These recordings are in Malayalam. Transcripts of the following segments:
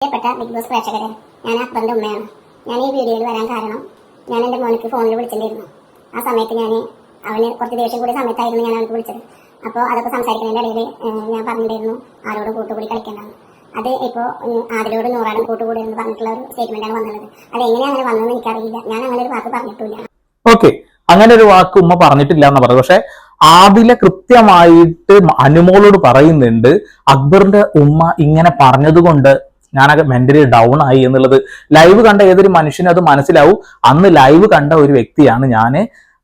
പ്രിയപ്പെട്ട ബിഗ് ബോസ് പ്രേക്ഷകരെ ഞാൻ അക്ബറിന്റെ ഉമ്മയാണ്. ഞാൻ ഈ വീഡിയോയിൽ വരാൻ കാരണം ഞാൻ എന്റെ മോനിക്ക് ഫോണിൽ വിളിച്ചിട്ടുണ്ടായിരുന്നു. ആ സമയത്ത് ഞാൻ അവന് കുറച്ച് ദേഷ്യം കൂടിയ സമയത്തായിരുന്നു ഞാൻ അവനക്ക് വിളിച്ചത്. അപ്പോൾ അതൊക്കെ സംസാരിക്കുന്നതിന്റെ ഇടയിൽ ഞാൻ പറഞ്ഞിട്ടുണ്ടായിരുന്നു ആരോടും കൂട്ടുകൂടി കളിക്കേണ്ടതാണ് അത് ഇപ്പോൾ ആദിലോട് നൂറാടും കൂട്ടുകൂടി എന്ന് പറഞ്ഞിട്ടുള്ള ഒരു സ്റ്റേറ്റ്മെന്റ് ആണ് വന്നത് അത് എങ്ങനെയാണ് അങ്ങനെ വന്നതെന്ന് എനിക്കറിയില്ല. ഞാൻ അങ്ങനെ ഒരു വാക്ക് പറഞ്ഞിട്ടില്ല ഓക്കെ അങ്ങനെ ഒരു വാക്ക് ഉമ്മ പറഞ്ഞിട്ടില്ല എന്ന് പറഞ്ഞു പക്ഷെ ആദില കൃത്യമായിട്ട് അനുമോളോട് പറയുന്നുണ്ട് അക്ബറിന്റെ ഉമ്മ ഇങ്ങനെ പറഞ്ഞതുകൊണ്ട് ഞാനൊക്കെ മെന്റലി ഡൗൺ ആയി എന്നുള്ളത് ലൈവ് കണ്ട ഏതൊരു മനുഷ്യനും അത് മനസ്സിലാവും. അന്ന് ലൈവ് കണ്ട ഒരു വ്യക്തിയാണ് ഞാൻ.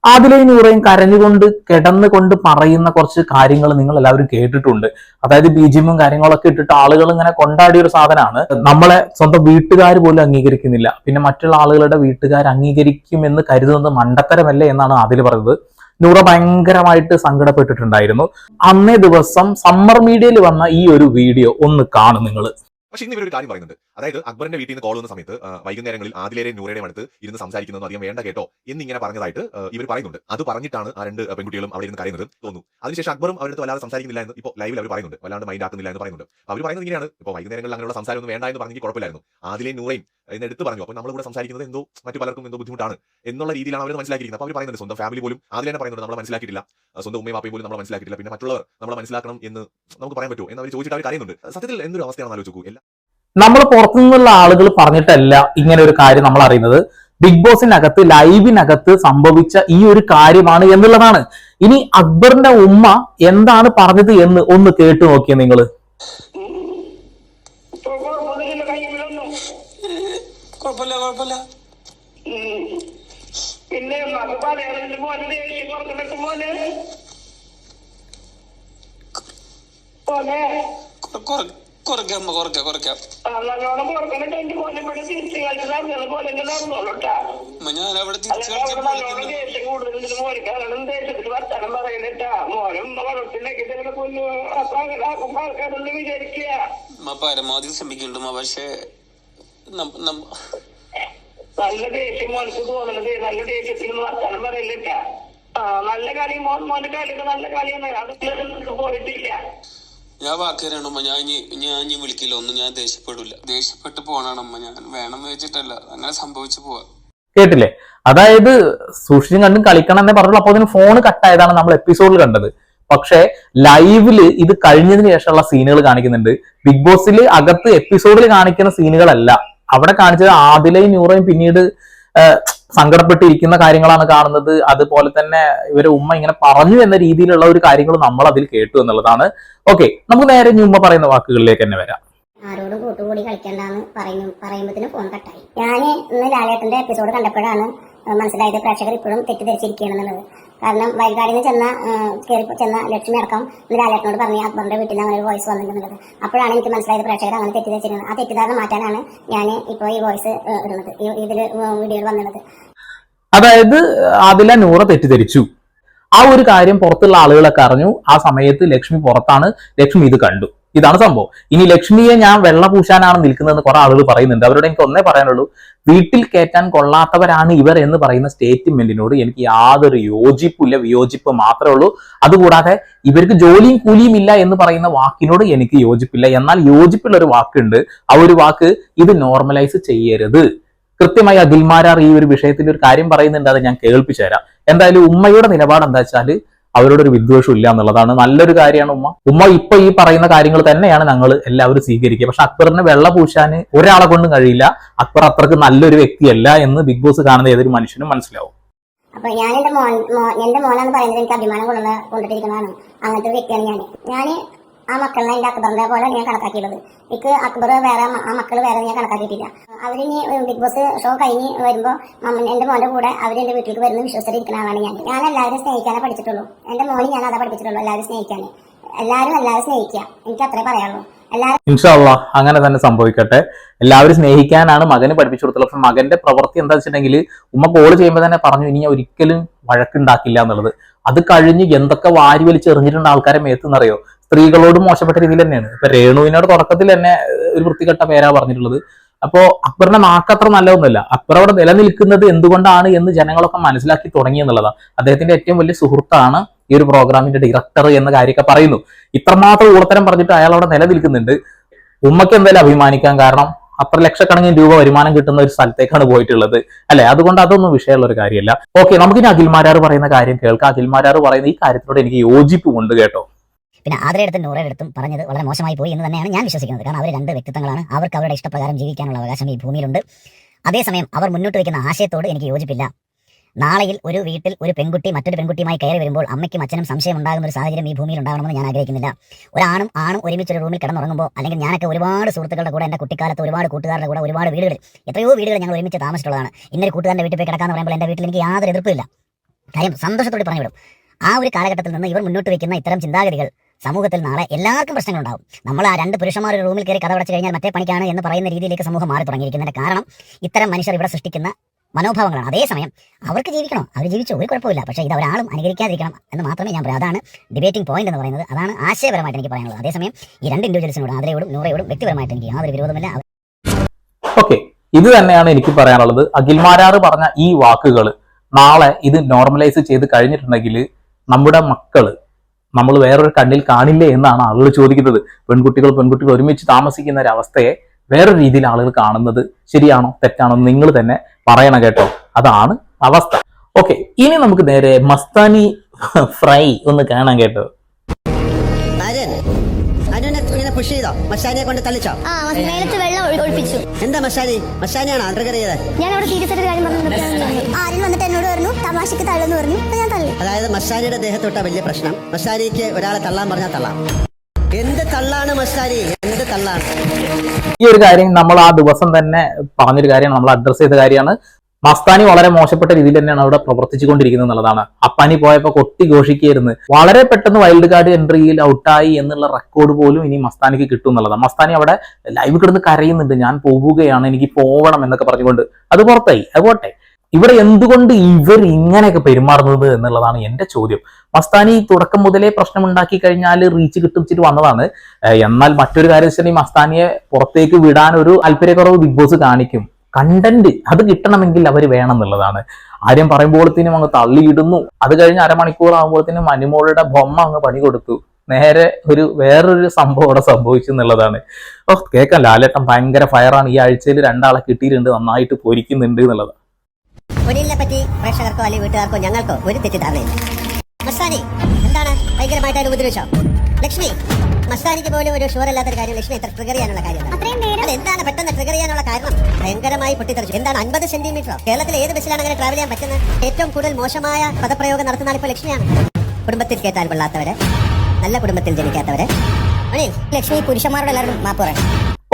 അതിലെ നൂറയും കരഞ്ഞുകൊണ്ട് കിടന്നുകൊണ്ട് പറയുന്ന കുറച്ച് കാര്യങ്ങൾ നിങ്ങൾ എല്ലാവരും കേട്ടിട്ടുണ്ട്. അതായത് ബീജിമും കാര്യങ്ങളൊക്കെ ഇട്ടിട്ട് ആളുകൾ ഇങ്ങനെ കൊണ്ടാടിയ ഒരു സാധനമാണ്. നമ്മളെ സ്വന്തം വീട്ടുകാർ പോലും അംഗീകരിക്കുന്നില്ല. പിന്നെ മറ്റുള്ള ആളുകളുടെ വീട്ടുകാർ അംഗീകരിക്കുമെന്ന് കരുതുന്നത് മണ്ടത്തരമല്ലേ എന്നാണ് അതിൽ പറഞ്ഞത്. നൂറ ഭയങ്കരമായിട്ട് സങ്കടപ്പെട്ടിട്ടുണ്ടായിരുന്നു. അന്നേ ദിവസം സമ്മർ മീഡിയയിൽ വന്ന ഈ ഒരു വീഡിയോ ഒന്ന് കാണും നിങ്ങൾ പക്ഷെ ഇന്ന് ഇവരൊരു കാര്യം പറയുന്നുണ്ട്. അതായത് അക്ബറിന്റെ വീട്ടിൽ നിന്ന് കോൾ വന്ന സമയത്ത് വൈകുന്നേരങ്ങളിൽ ആദിലേരെയും നൂറയുടെയും അടുത്ത് ഇരുന്ന് സംസാരിക്കുന്നതെന്ന് അധികം വേണ്ട കേട്ടോ എന്നിങ്ങനെ പറഞ്ഞതായിട്ട് ഇവർ പറയുന്നുണ്ട്. അത് പറഞ്ഞിട്ടാണ് ആ രണ്ട് പെൺകുട്ടികളും അവിടെ ഇരുന്ന് കരയുന്നത് തോന്നുന്നു. അതിനുശേഷം അക്ബറും അവരുടെ അടുത്ത് വല്ലാതെ സംസാരിക്കുന്നില്ല എന്ന് ഇപ്പോൾ ലൈവിൽ അവർ പറയുന്നുണ്ട്. വല്ലാണ്ട് മൈൻഡ് ആക്കുന്നില്ല എന്ന് പറയുന്നുണ്ട്. അവർ പറയുന്നത് ഇങ്ങനെയാണ്. ഇപ്പോൾ വൈകുന്നേരങ്ങളിൽ അങ്ങനെയുള്ള സംസാരമൊന്നും വേണ്ട എന്ന് പറഞ്ഞെങ്കിൽ കുഴപ്പമില്ലായിരുന്നു. ആദിലേയും നൂറയും എന്ന് എടുത്ത് പറഞ്ഞു. അപ്പോൾ നമ്മൾ സംസാരിക്കുന്നത് എന്തോ മറ്റു പലർക്കും എന്തോ ബുദ്ധിമുട്ടാണ് എന്നുള്ള രീതിയിലാണ് അവർ മനസ്സിലാക്കിയിരിക്കുന്നത്. അപ്പോൾ അവർ പറയുന്നത് സ്വന്തം ഫാമിലി പോലും ആദ്യം തന്നെ പറയുന്നുണ്ട് നമ്മൾ മനസ്സിലാക്കിയിട്ടില്ല. സ്വന്തം ഉമ്മയും അപ്പയും പോലും നമ്മൾ മനസ്സിലാക്കിയിട്ടില്ല. പിന്നെ മറ്റുള്ളവർ നമ്മൾ മനസ്സിലാക്കണം എന്ന് നമുക്ക് പറയാൻ പറ്റുമോ? എന്ന് അവർ ചോദിച്ചിട്ട് അവർ കരയുന്നുണ്ട്. സത്യത്തിൽ എന്തൊരു അവസ്ഥയാണ് ആലോചിക്കൂ എല്ലാം നമ്മൾ പുറത്തുനിന്നുള്ള ആളുകൾ പറഞ്ഞിട്ടല്ല ഇങ്ങനെ ഒരു കാര്യം നമ്മൾ അറിയുന്നത്. ബിഗ് ബോസിനകത്ത് ലൈവിനകത്ത് സംഭവിച്ച ഈ ഒരു കാര്യമാണ് എന്നുള്ളതാണ്. ഇനി അക്ബറിന്റെ ഉമ്മ എന്താണ് പറഞ്ഞത് എന്ന് ഒന്ന് കേട്ടു നോക്കിയ നിങ്ങൾ കുഴപ്പമില്ല കുഴപ്പമില്ല. പിന്നെ മോനെ മോനെ. മോനെ. കുറ- കുറ- കുറയ്ക്കാം കുറയ്ക്കാം കുറയ്ക്കാം. ഞാൻ അവിടെ തിരിച്ചു അമ്മ പരമാവധി ശ്രമിക്കുന്നുണ്ട് പക്ഷേ നല്ല ദേഷ്യം മോനക്ക് തോന്നണത്. നല്ല ദേഷ്യത്തിന് ആ നല്ല കളി മോൻ മോന്റെ കളിയൊക്കെ നല്ല കളിയാണ്. അത് പോയിട്ടില്ല. ഞാൻ വാക്ക് ഞാൻ ഇനി ഞാൻ ഇനി വിളിക്കില്ല. ഒന്നും ഞാൻ ദേഷ്യപ്പെടില്ല ദേഷ്യപ്പെട്ട് പോണാണ് അമ്മ ഞാൻ. വേണം വെച്ചിട്ടല്ല. അങ്ങനെ സംഭവിച്ചു പോവാ. കേട്ടില്ലേ? അതായത് സൂക്ഷിച്ചും കണ്ടും കളിക്കണം എന്നേ പറഞ്ഞുള്ളൂ. അപ്പൊ അതിന് ഫോൺ കട്ടായതാണ് നമ്മൾ എപ്പിസോഡിൽ കണ്ടത്. പക്ഷേ ലൈവിൽ ഇത് കഴിഞ്ഞതിന് ശേഷമുള്ള സീനുകൾ കാണിക്കുന്നുണ്ട്. ബിഗ് ബോസിൽ അകത്ത് എപ്പിസോഡിൽ കാണിക്കുന്ന സീനുകളല്ല അവിടെ കാണിച്ചത് ആദിലയും നൂറയും പിന്നീട് സങ്കടപ്പെട്ടിരിക്കുന്ന കാര്യങ്ങളാണ് കാണുന്നത്. അതുപോലെ തന്നെ ഇവരെ ഉമ്മ ഇങ്ങനെ പറഞ്ഞു എന്ന രീതിയിലുള്ള ഒരു കാര്യങ്ങൾ നമ്മൾ അതിൽ കേട്ടു എന്നുള്ളതാണ്. ഓക്കെ നമുക്ക് നേരെ ഇനി ഉമ്മ പറയുന്ന വാക്കുകളിലേക്ക് തന്നെ വരാം. ആരോടും കൂട്ടുകൂടി കളിക്കണ്ടെന്ന് പറയും പറയുമ്പോഴത്തേനും ഫോൺ കട്ടായി ഞാൻ ഇന്ന് ലാലേട്ടന്റെ എപ്പിസോഡ് കണ്ടപ്പോഴാണ് മനസ്സിലായത് പ്രേക്ഷകർ ഇപ്പോഴും തെറ്റിദ്ധരിച്ചിരിക്കുകയാണെന്നുള്ളത്. കാരണം വൈകാടിന് ചെന്ന കയറി ചെന്ന ലക്ഷ്മി അടക്കം ലാലേട്ടനോട് പറഞ്ഞ് അക്ബറിന്റെ വീട്ടിൽ നിന്ന് അങ്ങനെ ഒരു വോയിസ് വന്നിട്ടുള്ളത് അപ്പോഴാണ് എനിക്ക് മനസ്സിലായത് പ്രേക്ഷകർ അങ്ങനെ തെറ്റിദ്ധരിച്ചിരുന്നത് ആ തെറ്റിദ്ധാരണ മാറ്റാനാണ് ഞാൻ ഇപ്പോൾ ഈ വോയിസ് ഇടുന്നത് ഇതിൽ വീഡിയോയിൽ വന്നിട്ടുള്ളത് അതായത് അതില നൂറ തെറ്റിദ്ധരിച്ചു. ആ ഒരു കാര്യം പുറത്തുള്ള ആളുകളൊക്കെ അറിഞ്ഞു. ആ സമയത്ത് ലക്ഷ്മി പുറത്താണ്. ലക്ഷ്മി ഇത് കണ്ടു. ഇതാണ് സംഭവം. ഇനി ലക്ഷ്മിയെ ഞാൻ വെള്ള പൂശാനാണ് നിൽക്കുന്നതെന്ന് കുറെ ആളുകൾ പറയുന്നുണ്ട്. അവരോട് എനിക്ക് ഒന്നേ പറയാനുള്ളൂ. വീട്ടിൽ കയറ്റാൻ കൊള്ളാത്തവരാണ് ഇവർ എന്ന് പറയുന്ന സ്റ്റേറ്റ്മെന്റിനോട് എനിക്ക് യാതൊരു യോജിപ്പില്ല വിയോജിപ്പ് മാത്രമേ ഉള്ളൂ. അതുകൂടാതെ ഇവർക്ക് ജോലിയും കൂലിയും ഇല്ല എന്ന് പറയുന്ന വാക്കിനോട് എനിക്ക് യോജിപ്പില്ല. എന്നാൽ യോജിപ്പുള്ള ഒരു വാക്കുണ്ട്. ആ ഒരു വാക്ക് ഇത് നോർമലൈസ് ചെയ്യരുത്. കൃത്യമായി അഖിൽമാരാർ ഈ ഒരു വിഷയത്തിൽ ഒരു കാര്യം പറയുന്നുണ്ട് അത് ഞാൻ കേൾപ്പിച്ചു തരാം എന്തായാലും ഉമ്മയുടെ നിലപാട് എന്താ വെച്ചാൽ അവരോട് ഒരു വിദ്വേഷം ഇല്ല എന്നുള്ളതാണ് നല്ലൊരു കാര്യമാണ് ഉമ്മ. ഉമ്മ ഇപ്പൊ ഈ പറയുന്ന കാര്യങ്ങൾ തന്നെയാണ് ഞങ്ങൾ എല്ലാവരും സ്വീകരിക്കുക. പക്ഷെ അക്ബറിന് വെള്ള പൂശാൻ ഒരാളെ കൊണ്ടും കഴിയില്ല. അക്ബർ അത്രയ്ക്ക് നല്ലൊരു വ്യക്തിയല്ല എന്ന് ബിഗ് ബോസ് കാണുന്ന ഏതൊരു മനുഷ്യനും മനസ്സിലാവും. അപ്പൊ ഞാൻ എന്റെ മോൻ എന്റെ മോനാന്ന് പറയുന്നത് എനിക്ക് അഭിമാനം കൊള്ളുന്ന കൊണ്ടിട്ടിരിക്കുന്നതാണ്. അങ്ങനത്തെ വ്യക്തിയാണ് ഞാൻ ഞാൻ ആ മക്കളിനെ എന്റെ അക്ബറിന്റെ പോലെ ഞാൻ കണക്കാക്കിയുള്ളത് എനിക്ക് അക്ബർ വേറെ ആ മക്കൾ വേറെ ഞാൻ കണക്കാക്കിയിട്ടില്ല. അവരിനി ബിഗ് ബോസ് ഷോ കഴിഞ്ഞ് വരുമ്പോൾ മമ്മ എന്റെ മോന്റെ കൂടെ അവർ എന്റെ വീട്ടിലേക്ക് വരുന്ന വിശ്വസിച്ചിരിക്കുന്ന ആളാണ് ഞാൻ. ഞാൻ എല്ലാവരും സ്നേഹിക്കാനേ പഠിച്ചിട്ടുള്ളൂ. എന്റെ മോനെ ഞാൻ അതാ പഠിപ്പിച്ചിട്ടുള്ളൂ എല്ലാവരും സ്നേഹിക്കാനേ. എല്ലാവരും എല്ലാവരും സ്നേഹിക്കുക. എനിക്ക് അത്രേ പറയാനുള്ളൂ. ഇൻഷാള്ള അങ്ങനെ തന്നെ സംഭവിക്കട്ടെ. എല്ലാവരും സ്നേഹിക്കാനാണ് മകന് പഠിപ്പിച്ചു കൊടുത്തുള്ളത് പക്ഷെ മകന്റെ പ്രവൃത്തി എന്താ വെച്ചിട്ടുണ്ടെങ്കിൽ ഉമ്മ കോൾ ചെയ്യുമ്പോൾ തന്നെ പറഞ്ഞു ഇനി ഒരിക്കലും വഴക്കുണ്ടാക്കില്ല എന്നുള്ളത്. അത് കഴിഞ്ഞ് എന്തൊക്കെ വാരി വലിച്ചെറിഞ്ഞിട്ടുണ്ട് ആൾക്കാരെ മേത്തെന്നറിയോ സ്ത്രീകളോട് മോശപ്പെട്ട രീതിയിൽ തന്നെയാണ്. ഇപ്പൊ രേണുവിനോട് തുടക്കത്തിൽ തന്നെ ഒരു വൃത്തികെട്ട പേരാ പറഞ്ഞിട്ടുള്ളത്. അപ്പോ അക്ബറിന്റെ നാക്ക് അത്ര നല്ലതൊന്നുമല്ല. അക്ബർ അവിടെ നിലനിൽക്കുന്നത് എന്തുകൊണ്ടാണ് എന്ന് ജനങ്ങളൊക്കെ മനസ്സിലാക്കി തുടങ്ങി എന്നുള്ളതാണ്. അദ്ദേഹത്തിന്റെ ഏറ്റവും വലിയ സുഹൃത്താണ് ഈ ഒരു പ്രോഗ്രാമിന്റെ ഡയറക്ടർ എന്ന കാര്യമൊക്കെ പറയുന്നു. ഇത്രമാത്രം ഊളത്തരം പറഞ്ഞിട്ട് അയാൾ അവിടെ നിലനിൽക്കുന്നുണ്ട്. ഉമ്മയ്ക്ക് എന്തായാലും അഭിമാനിക്കാൻ കാരണം അത്ര ലക്ഷക്കണക്കിന് രൂപ വരുമാനം കിട്ടുന്ന ഒരു സ്ഥലത്തേക്കാണ് പോയിട്ടുള്ളത്. അല്ലെ? അതുകൊണ്ട് അതൊന്നും വിഷയമുള്ള ഒരു കാര്യമല്ല. ഓക്കെ നമുക്കിനി അഖിൽമാരാർ പറയുന്ന കാര്യം കേൾക്കാം. അഖിൽമാരാർ പറയുന്ന ഈ കാര്യത്തിനോട് എനിക്ക് യോജിപ്പ് യോജിപ്പുമുണ്ട് കേട്ടോ. പിന്നെ ആദരയുടെ അടുത്തും നൂറയുടെ അടുത്തും പറഞ്ഞത് വളരെ മോശമായി പോയി എന്ന് തന്നെയാണ് ഞാൻ വിശ്വസിക്കുന്നത്. കാരണം അവർ രണ്ട് വ്യക്തിത്വങ്ങളാണ്. അവർക്ക് അവരുടെ ഇഷ്ടപ്രകാരം ജീവിക്കാനുള്ള അവകാശം ഈ ഭൂമിയിലുണ്ട്. അതേസമയം അവർ മുന്നോട്ട് വയ്ക്കുന്ന ആശയത്തോട് എനിക്ക് യോജിപ്പില്ല. നാളെയിൽ ഒരു വീട്ടിൽ ഒരു പെൺകുട്ടി മറ്റൊരു പെൺകുട്ടിയുമായി കയറി വരുമ്പോൾ അമ്മയ്ക്കും അച്ഛനും സംശയം ഉണ്ടാകുന്ന ഒരു സാഹചര്യം ഈ ഭൂമിയിൽ ഉണ്ടാകണമെന്ന് ഞാൻ ആഗ്രഹിക്കുന്നില്ല. ഒരാണും ആണും ഒരുമിച്ച് ഒരു റൂമിൽ കിടന്നുറങ്ങുമ്പോൾ അല്ലെങ്കിൽ ഞാനൊക്കെ ഒരുപാട് സുഹൃത്തുക്കളുടെ കൂടെ എന്റെ കുട്ടിക്കാലത്ത് ഒരുപാട് കൂട്ടുകാരുടെ കൂടെ ഒരുപാട് വീടുകളിൽ എത്രയോ വീടുകൾ ഞങ്ങൾ ഒരുമിച്ച് താമസിച്ചിട്ടുള്ളതാണ് ഇന്നൊരു കൂട്ടുകാരന്റെ വീട്ടിൽ പോയി കിടക്കാന്ന് പറയുമ്പോൾ എന്റെ വീട്ടിൽ എനിക്ക് യാതൊരു എതിർപ്പില്ല കാര്യം സന്തോഷത്തോടെ പറഞ്ഞു വിടും ആ ഒരു കാലഘട്ടത്തിൽ നിന്ന് ഇവർ മുന്നോട്ട് വയ്ക്കുന്ന ഇത്തരം ചിന്താഗതികൾ സമൂഹത്തിൽ നാളെ എല്ലാവർക്കും പ്രശ്നങ്ങളുണ്ടാവും. നമ്മൾ ആ രണ്ട് പുരുഷന്മാർ റൂമിൽ കയറി കഥവടച്ച് കഴിഞ്ഞാൽ മറ്റേ പണിക്കാണ് എന്ന് പറയുന്ന രീതിയിലേക്ക് സമൂഹം മാറി തുടങ്ങിയിരിക്കുന്നതിന്റെ കാരണം ഇത്തരം മനുഷ്യർ ഇവിടെ സൃഷ്ടിക്കുന്ന മനോഭാവങ്ങളാണ്. അതേസമയം അവർക്ക് ജീവിക്കണം? അവർ ജീവിച്ചു ഒരു കുഴപ്പമില്ല പക്ഷേ ഇത് ഒരാളും അനുകരിക്കാതിരിക്കണം എന്ന് മാത്രമേ ഞാൻ പറയൂ. അതാണ് ഡിബേറ്റിംഗ് പോയിന്റ് എന്ന് പറയുന്നത്. അതാണ് ആശയപരമായിട്ട് എനിക്ക് പറയാനുള്ളത്. അതേസമയം ഈ രണ്ട് ഇൻഡിവിജ്വൽസിനോട് ആദരയോടും നൂറയോടും വ്യക്തിപരമായിട്ട് എനിക്ക് യാതൊരു വിരോധമില്ല. ഓക്കെ ഇത് തന്നെയാണ് എനിക്ക് പറയാനുള്ളത്. അഖിൽമാരാറ് പറഞ്ഞ ഈ വാക്കുകൾ നാളെ ഇത് നോർമലൈസ് ചെയ്ത് കഴിഞ്ഞിട്ടുണ്ടെങ്കിൽ നമ്മുടെ മക്കൾ നമ്മൾ വേറൊരു കണ്ണിൽ കാണില്ലേ എന്നാണ് ആളുകൾ ചോദിക്കുന്നത്. പെൺകുട്ടികൾ പെൺകുട്ടികൾ ഒരുമിച്ച് താമസിക്കുന്ന ഒരു അവസ്ഥയെ വേറൊരു രീതിയിൽ ആളുകൾ കാണുന്നത് ശരിയാണോ തെറ്റാണോ എന്ന് നിങ്ങൾ തന്നെ പറയണം കേട്ടോ. അതാണ് അവസ്ഥ. ഓക്കെ ഇനി നമുക്ക് നേരെ മസ്താനി ഫ്രൈ ഒന്ന് കാണാൻ കേട്ടോ. പുഷ് ചെയ്തോ? മഷാനിയെ കൊണ്ട് തള്ളിച്ചോ? ആ മേലത്ത് വെള്ളം ഒഴിപ്പിച്ചു. എന്താ മഷാനി മഷാനിയാണോ ഞാൻ അവിടെ സീരിയസ് ആയിട്ട് കാര്യം പറഞ്ഞു ആരും വന്നിട്ട് എന്നോട് പറഞ്ഞു. തമാശക്ക് തള്ളെന്ന് പറഞ്ഞു അപ്പൊ ഞാൻ തള്ളി. അതായത് മഷാനിയുടെ ദേഹത്തൊട്ട വലിയ പ്രശ്നം. മഷാനിക്ക് ഒരാളെ തള്ളാൻ പറഞ്ഞാൽ തള്ളാം. എന്ത് തള്ളാണ് മഷാനി എന്ത് തള്ളാണ്? ഈ ഒരു കാര്യം നമ്മൾ ആ ദിവസം തന്നെ പറഞ്ഞൊരു കാര്യമാണ് നമ്മൾ അഡ്രസ് ചെയ്ത കാര്യമാണ്. മസ്താനി വളരെ മോശപ്പെട്ട രീതിയിൽ തന്നെയാണ് അവിടെ പ്രവർത്തിച്ചുകൊണ്ടിരിക്കുന്നത് എന്നുള്ളതാണ്. അപ്പാനി പോയപ്പോ കൊട്ടി ഘോഷിക്കുകയായിരുന്നു. വളരെ പെട്ടെന്ന് വൈൽഡ് കാർഡ് എൻട്രിയിൽ ഔട്ടായി എന്നുള്ള റെക്കോർഡ് പോലും ഇനി മസ്താനിക്ക് കിട്ടും എന്നുള്ളതാണ്. മസ്താനി അവിടെ ലൈവ് കിടന്ന് കരയുന്നുണ്ട്. ഞാൻ പോവുകയാണ് എനിക്ക് പോവണം എന്നൊക്കെ പറഞ്ഞുകൊണ്ട്. അത് പുറത്തായി. അത് പോട്ടെ. ഇവിടെ എന്തുകൊണ്ട് ഇവർ ഇങ്ങനെയൊക്കെ പെരുമാറുന്നത് എന്നുള്ളതാണ് എന്റെ ചോദ്യം. മസ്താനി തുടക്കം മുതലേ പ്രശ്നമുണ്ടാക്കി കഴിഞ്ഞാൽ റീച്ച് കിട്ടിച്ചിട്ട് വന്നതാണ്. എന്നാൽ മറ്റൊരു കാര്യം വെച്ചിട്ടുണ്ടെങ്കിൽ മസ്താനിയെ പുറത്തേക്ക് വിടാൻ ഒരു താല്പര്യക്കുറവ് ബിഗ് ബോസ് കാണിക്കും. കണ്ടന്റ് അത് കിട്ടണമെങ്കിൽ അവർ വേണം എന്നുള്ളതാണ്. ആര്യം പറയുമ്പോഴത്തേനും അങ്ങ് തള്ളിയിടുന്നു. അത് കഴിഞ്ഞ് അരമണിക്കൂർ ആകുമ്പോഴത്തേനും മനുമോളുടെ ബൊമ്മ അങ്ങ് പണി കൊടുത്തു. നേരെ ഒരു വേറൊരു സംഭവം അവിടെ സംഭവിച്ചു എന്നുള്ളതാണ്. ഓ കേൾക്കാം ലാലേട്ടൻ ഭയങ്കര ഫയറാണ് ഈ ആഴ്ചയിൽ രണ്ടാളെ കിട്ടിയിട്ടുണ്ട് നന്നായിട്ട് പൊരിക്കുന്നുണ്ട് എന്നുള്ളത്. ഒരിലിനെ പറ്റി പ്രേക്ഷകർക്കോ അല്ലെങ്കിൽ വീട്ടുകാർക്കോ ഞങ്ങൾക്കോ ഒരു തെറ്റിദ്ധാരണയില്ല. മസ്താനി എന്താണ് ഭയങ്കരമായിട്ട് ഉപദ്രവിച്ചോ? ലക്ഷ്മി മസ്താനിക്ക് പോലും ഒരു ഷുവർ അല്ലാത്തൊരു കാര്യം ലക്ഷ്മി എത്ര ട്രിഗർ ചെയ്യാനുള്ള കാര്യം എന്താണ് പെട്ടെന്ന് ട്രിഗർ ചെയ്യാനുള്ള കാരണം? ഭയങ്കരമായി പൊട്ടിത്തെറിച്ചു. എന്താണ് അൻപത് സെന്റിമീറ്ററോ കേരളത്തിലെ ഏത് ബസ്സിലാണ് അങ്ങനെ ട്രാവൽ ചെയ്യാൻ പറ്റുന്നത്? ഏറ്റവും കൂടുതൽ മോശമായ പദപ്രയോഗം നടത്തുന്ന ഇപ്പോൾ ലക്ഷ്മിയാണ്. കുടുംബത്തിൽ കേട്ടാൽ കൊള്ളാത്തവരെ നല്ല കുടുംബത്തിൽ ജനിക്കാത്തവരെ. ലക്ഷ്മി പുരുഷന്മാരോട് എല്ലാവരും മാപ്പ് പറയണം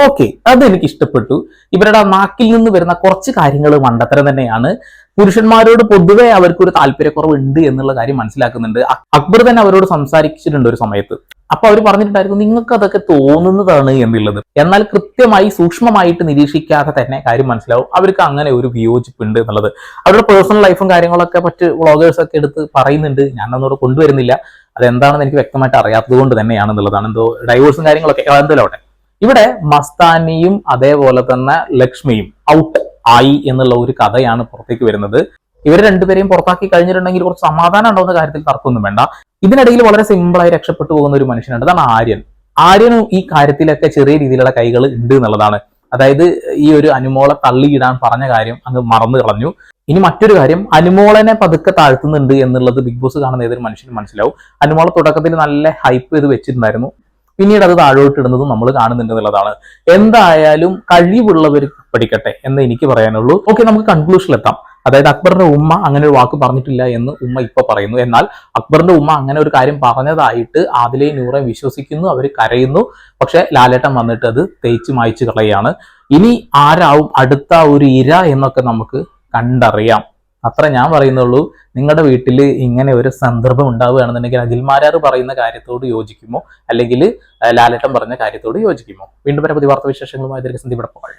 ഓക്കെ അത് എനിക്ക് ഇഷ്ടപ്പെട്ടു. ഇവരുടെ നാക്കിൽ നിന്ന് വരുന്ന കുറച്ച് കാര്യങ്ങൾ മണ്ടത്തരം തന്നെയാണ്. പുരുഷന്മാരോട് പൊതുവെ അവർക്ക് ഒരു താല്പര്യക്കുറവ് ഉണ്ട് എന്നുള്ള കാര്യം മനസ്സിലാക്കുന്നുണ്ട്. അക്ബർ തന്നെ അവരോട് സംസാരിച്ചിട്ടുണ്ട് ഒരു സമയത്ത്. അപ്പൊ അവർ പറഞ്ഞിട്ടുണ്ടായിരുന്നു നിങ്ങൾക്ക് അതൊക്കെ തോന്നുന്നതാണ് എന്നുള്ളത്. എന്നാൽ കൃത്യമായി സൂക്ഷ്മമായിട്ട് നിരീക്ഷിക്കാതെ തന്നെ കാര്യം മനസ്സിലാവും. അവർക്ക് അങ്ങനെ ഒരു വിയോജിപ്പ് ഉണ്ട് എന്നുള്ളത്. അവരുടെ പേഴ്സണൽ ലൈഫും കാര്യങ്ങളൊക്കെ മറ്റ് വ്ളോഗേഴ്സ് ഒക്കെ എടുത്ത് പറയുന്നുണ്ട്. ഞാൻ അന്നോട് കൊണ്ടുവരുന്നില്ല. അതെന്താണെന്ന് എനിക്ക് വ്യക്തമായിട്ട് അറിയാത്തത് കൊണ്ട് തന്നെയാണെന്നുള്ളതാണ് എന്തോ ഡൈവേഴ്സും കാര്യങ്ങളൊക്കെ എന്തെങ്കിലോട്ടെ ഇവിടെ മസ്താനിയും അതേപോലെ തന്നെ ലക്ഷ്മിയും ഔട്ട് ആയി എന്നുള്ള ഒരു കഥയാണ് പുറത്തേക്ക് വരുന്നത്. ഇവർ രണ്ടുപേരെയും പുറത്താക്കി കഴിഞ്ഞിട്ടുണ്ടെങ്കിൽ കുറച്ച് സമാധാനം ഉണ്ടാവുന്ന കാര്യത്തിൽ തർക്കമൊന്നും വേണ്ട. ഇതിനിടയിൽ വളരെ സിമ്പിളായി രക്ഷപ്പെട്ടു പോകുന്ന ഒരു മനുഷ്യനുണ്ട്. അതാണ് ആര്യൻ. ആര്യനും ഈ കാര്യത്തിലൊക്കെ ചെറിയ രീതിയിലുള്ള കൈകൾ ഉണ്ട് എന്നുള്ളതാണ്. അതായത് ഈ ഒരു അനുമോളെ തള്ളിയിടാൻ പറഞ്ഞ കാര്യം അങ്ങ് മറന്നു കളഞ്ഞു. ഇനി മറ്റൊരു കാര്യം അനുമോളനെ പതുക്കെ താഴ്ത്തുന്നുണ്ട് എന്നുള്ളത് ബിഗ് ബോസ് കാണുന്ന ഏതൊരു മനുഷ്യനും മനസ്സിലാവും. അനുമോളെ തുടക്കത്തിൽ നല്ല ഹൈപ്പ് ചെയ്ത് വെച്ചിട്ടുണ്ടായിരുന്നു. പിന്നീട് അത് താഴോട്ട് ഇടുന്നത് നമ്മൾ കാണുന്നുണ്ട് എന്നുള്ളതാണ്. എന്തായാലും കഴിവുള്ളവർ പഠിക്കട്ടെ എന്ന് എനിക്ക് പറയാനുള്ളൂ. ഓക്കെ നമുക്ക് കൺക്ലൂഷനിലെത്താം അതായത് അക്ബറിന്റെ ഉമ്മ അങ്ങനെ ഒരു വാക്ക് പറഞ്ഞിട്ടില്ല എന്ന് ഉമ്മ ഇപ്പൊ പറയുന്നു. എന്നാൽ അക്ബറിന്റെ ഉമ്മ അങ്ങനെ ഒരു കാര്യം പറഞ്ഞതായിട്ട് ആദിലെ നൂറെ വിശ്വസിക്കുന്നു അവർ കരയുന്നു. പക്ഷെ ലാലേട്ടൻ വന്നിട്ട് അത് തേച്ച് മായ്ച്ചു കളയാണ് ഇനി ആരാവും അടുത്ത ഒരു ഇര എന്നൊക്കെ നമുക്ക് കണ്ടറിയാം. അത്ര ഞാൻ പറയുന്നുള്ളൂ. നിങ്ങളുടെ വീട്ടിൽ ഇങ്ങനെ ഒരു സന്ദർഭം ഉണ്ടാവുകയാണെന്നുണ്ടെങ്കിൽ അഖിൽമാരാർ പറയുന്ന കാര്യത്തോട് യോജിക്കുമോ? അല്ലെങ്കിൽ ലാലേട്ടൻ പറഞ്ഞ കാര്യത്തോട് യോജിക്കുമോ? വീണ്ടും വരെ പുതിയ വാർത്താ വിശേഷങ്ങളുമായി ദീർഘസന്ധി ഇവിടെ പോകാം